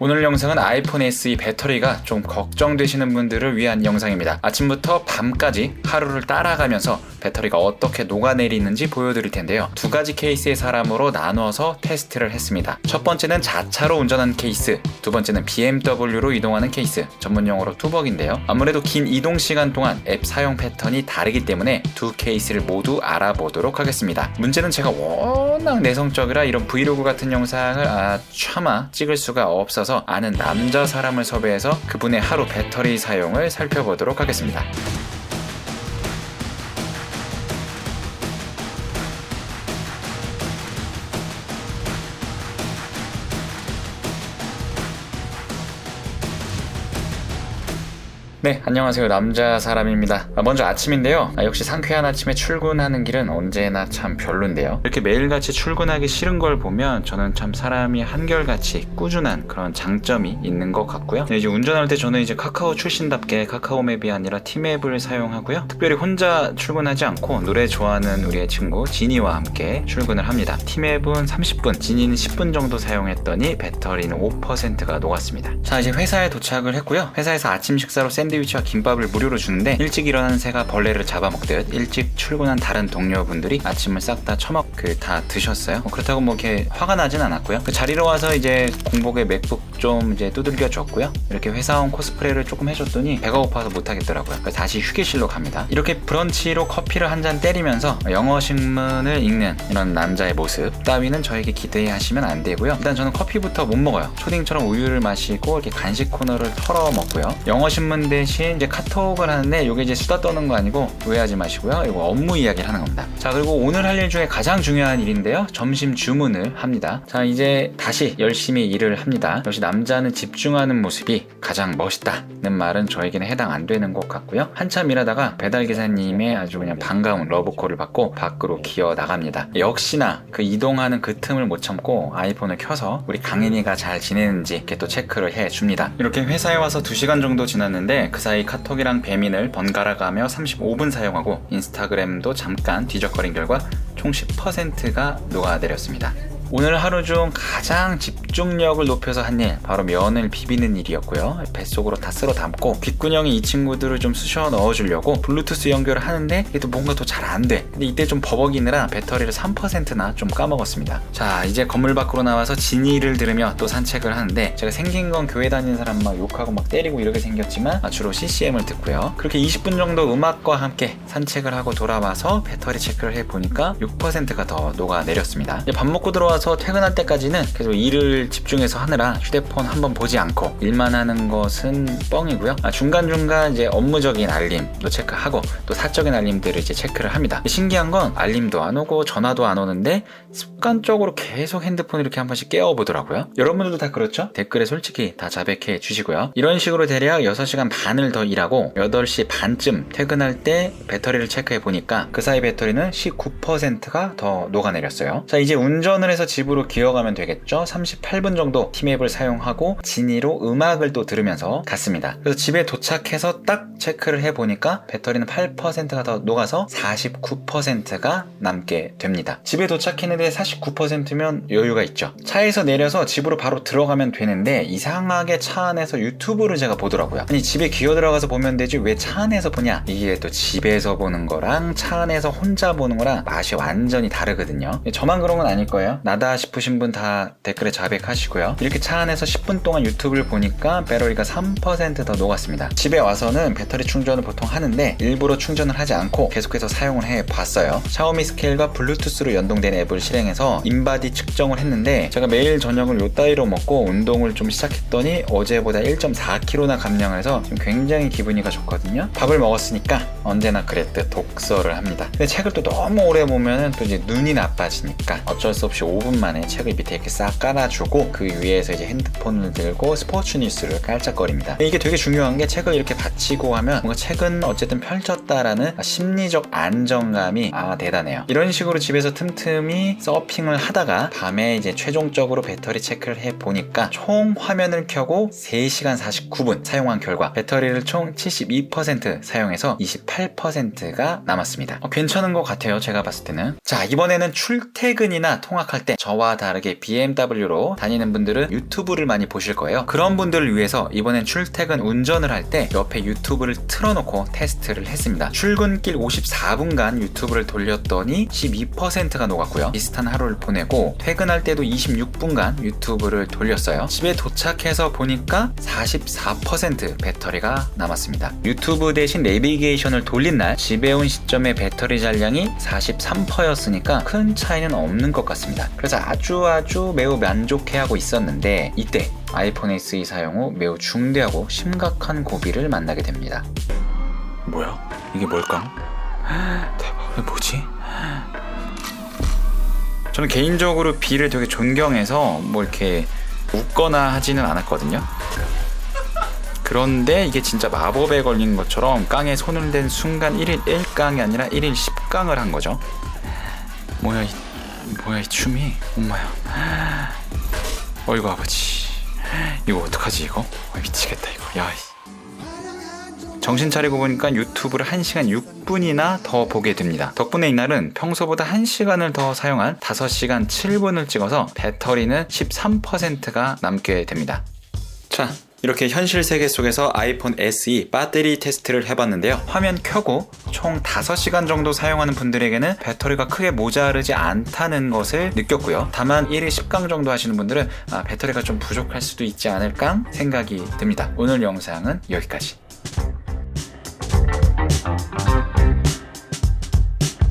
오늘 영상은 아이폰 SE 배터리가 좀 걱정되시는 분들을 위한 영상입니다. 아침부터 밤까지 하루를 따라가면서 배터리가 어떻게 녹아내리는지 보여드릴 텐데요. 두 가지 케이스의 사람으로 나누어서 테스트를 했습니다. 첫 번째는 자차로 운전하는 케이스, 두 번째는 BMW로 이동하는 케이스, 전문 용어로 투벅인데요. 아무래도 긴 이동 시간 동안 앱 사용 패턴이 다르기 때문에 두 케이스를 모두 알아보도록 하겠습니다. 문제는 제가 워낙 내성적이라 이런 브이로그 같은 영상을 아 차마 찍을 수가 없어서 아는 남자 사람을 섭외해서 그분의 하루 배터리 사용을 살펴보도록 하겠습니다. 네, 안녕하세요. 남자 사람입니다. 아, 먼저 아침인데요. 아, 역시 상쾌한 아침에 출근하는 길은 언제나 참 별론데요. 이렇게 매일같이 출근하기 싫은 걸 보면 저는 참 사람이 한결같이 꾸준한 그런 장점이 있는 것 같고요. 네, 이제 운전할 때 저는 이제 카카오 출신답게 카카오 맵이 아니라 티맵을 사용하고요. 특별히 혼자 출근하지 않고 노래 좋아하는 우리의 친구 지니와 함께 출근을 합니다. 티맵은 30분, 지니는 10분 정도 사용했더니 배터리는 5%가 녹았습니다. 자, 이제 회사에 도착을 했고요. 회사에서 아침 식사로 샌드 위치와 김밥을 무료로 주는데 일찍 일어나는 새가 벌레를 잡아먹듯 일찍 출근한 다른 동료분들이 아침을 싹 다 처먹 그 다 드셨어요. 뭐 그렇다고 뭐 이렇게 화가 나진 않았고요. 그 자리로 와서 이제 공복에 맥북 좀 이제 두들겨 줬고요. 이렇게 회사원 코스프레를 조금 해줬더니 배가 고파서 못 하겠더라고요. 그래서 다시 휴게실로 갑니다. 이렇게 브런치로 커피를 한 잔 때리면서 영어 신문을 읽는 이런 남자의 모습 따위는 저에게 기대하시면 안 되고요. 일단 저는 커피부터 못 먹어요. 초딩처럼 우유를 마시고 이렇게 간식 코너를 털어 먹고요. 영어 신문 대신 이제 카톡을 하는데 이게 이제 수다 떠는 거 아니고 오해하지 마시고요. 이거 업무 이야기를 하는 겁니다. 자 그리고 오늘 할 일 중에 가장 중요한 일인데요. 점심 주문을 합니다. 자 이제 다시 열심히 일을 합니다. 역시 남자는 집중하는 모습이 가장 멋있다는 말은 저에게는 해당 안 되는 것 같고요. 한참 일하다가 배달 기사님의 아주 그냥 반가운 러브콜을 받고 밖으로 기어 나갑니다. 역시나 그 이동하는 그 틈을 못 참고 아이폰을 켜서 우리 강인이가 잘 지내는지 이렇게 또 체크를 해 줍니다. 이렇게 회사에 와서 2시간 정도 지났는데 그 사이 카톡이랑 배민을 번갈아 가며 35분 사용하고 인스타그램도 잠깐 뒤적거린 결과 총 10%가 녹아내렸습니다. 오늘 하루 중 가장 집중력을 높여서 한 일, 바로 면을 비비는 일이었고요. 뱃속으로 다 쓸어 담고 귓구녕에 이 친구들을 좀 쑤셔 넣어주려고 블루투스 연결을 하는데 또 뭔가 또잘안 돼. 근데 이때 좀 버벅이느라 배터리를 3%나 좀 까먹었습니다. 자, 이제 건물 밖으로 나와서 진이를 들으며 또 산책을 하는데 제가 생긴 건 교회 다니는 사람 막 욕하고 막 때리고 이렇게 생겼지만 아, 주로 CCM을 듣고요. 그렇게 20분 정도 음악과 함께 산책을 하고 돌아와서 배터리 체크를 해보니까 6%가 더 녹아내렸습니다. 밥 먹고 들어와 서 퇴근할 때까지는 계속 일을 집중해서 하느라 휴대폰 한번 보지 않고 일만 하는 것은 뻥이고요. 아, 중간중간 이제 업무적인 알림도 체크하고 또 사적인 알림들을 이제 체크를 합니다. 신기한 건 알림도 안 오고 전화도 안 오는데 습관적으로 계속 핸드폰 이렇게 한 번씩 깨워보더라고요. 여러분들도 다 그렇죠? 댓글에 솔직히 다 자백해 주시고요. 이런 식으로 대략 6시간 반을 더 일하고 8시 반쯤 퇴근할 때 배터리를 체크해 보니까 그 사이 배터리는 19%가 더 녹아내렸어요. 자, 이제 운전을 해서 집으로 기어가면 되겠죠? 38분 정도 티맵을 사용하고 진이로 음악을 또 들으면서 갔습니다. 그래서 집에 도착해서 딱 체크를 해보니까 배터리는 8%가 더 녹아서 49%가 남게 됩니다. 집에 도착했는데 49%면 여유가 있죠. 차에서 내려서 집으로 바로 들어가면 되는데 이상하게 차 안에서 유튜브를 제가 보더라고요. 아니 집에 기어 들어가서 보면 되지 왜 차 안에서 보냐? 이게 또 집에서 보는 거랑 차 안에서 혼자 보는 거랑 맛이 완전히 다르거든요. 저만 그런 건 아닐 거예요. 나다 싶으신 분 다 댓글에 자백하시고요. 이렇게 차 안에서 10분 동안 유튜브를 보니까 배터리가 3%더 녹았습니다. 집에 와서는 배터리 충전을 보통 하는데 일부러 충전을 하지 않고 계속해서 사용을 해 봤어요. 샤오미 스케일과 블루투스로 연동된 앱을 실행해서 인바디 측정을 했는데 제가 매일 저녁을 요 따위로 먹고 운동을 좀 시작했더니 어제보다 1.4kg나 감량해서 지금 굉장히 기분이가 좋거든요. 밥을 먹었으니까 언제나 그랬듯 독서를 합니다. 근데 책을 또 너무 오래 보면은 또 이제 눈이 나빠지니까 어쩔 수 없이 5분 만에 책을 밑에 이렇게 싹 깔아주고 그 위에서 이제 핸드폰을 들고 스포츠 뉴스를 깔짝거립니다. 이게 되게 중요한 게 책을 이렇게 받치고 하면 뭔가 책은 어쨌든 펼쳤다라는 심리적 안정감이 아 대단해요. 이런 식으로 집에서 틈틈이 서핑을 하다가 밤에 이제 최종적으로 배터리 체크를 해 보니까 총 화면을 켜고 3시간 49분 사용한 결과 배터리를 총 72% 사용해서 28%가 남았습니다. 어, 괜찮은 것 같아요. 제가 봤을 때는. 자, 이번에는 출퇴근이나 통학할 때때 저와 다르게 BMW로 다니는 분들은 유튜브를 많이 보실 거예요. 그런 분들을 위해서 이번엔 출퇴근 운전을 할 때 옆에 유튜브를 틀어놓고 테스트를 했습니다. 출근길 54분간 유튜브를 돌렸더니 12%가 녹았고요. 비슷한 하루를 보내고 퇴근할 때도 26분간 유튜브를 돌렸어요. 집에 도착해서 보니까 44% 배터리가 남았습니다. 유튜브 대신 내비게이션을 돌린 날 집에 온 시점에 배터리 잔량이 43%였으니까 큰 차이는 없는 것 같습니다. 그래서 아주 아주 매우 만족해하고 있었는데 이때 아이폰 SE 사용 후 매우 중대하고 심각한 고비를 만나게 됩니다. 뭐야? 이게 뭘까? 대박. 뭐지? 저는 개인적으로 비를 되게 존경해서 뭐 이렇게 웃거나 하지는 않았거든요. 그런데 이게 진짜 마법에 걸린 것처럼 깡에 손을 댄 순간 1일 1강이 아니라 1일 10강을 한 거죠. 뭐야 이 뭐야 이 춤이 엄마야. 어이구 아버지. 이거 어떡하지 이거? 아, 미치겠다 이거. 야. 이. 정신 차리고 보니까 유튜브를 1시간 6분이나 더 보게 됩니다. 덕분에 이날은 평소보다 1시간을 더 사용한 5시간 7분을 찍어서 배터리는 13%가 남게 됩니다. 자, 이렇게 현실 세계 속에서 아이폰 SE 배터리 테스트를 해봤는데요. 화면 켜고 총 5시간 정도 사용하는 분들에게는 배터리가 크게 모자르지 않다는 것을 느꼈고요. 다만 1일 10강 정도 하시는 분들은 아, 배터리가 좀 부족할 수도 있지 않을까 생각이 듭니다. 오늘 영상은 여기까지.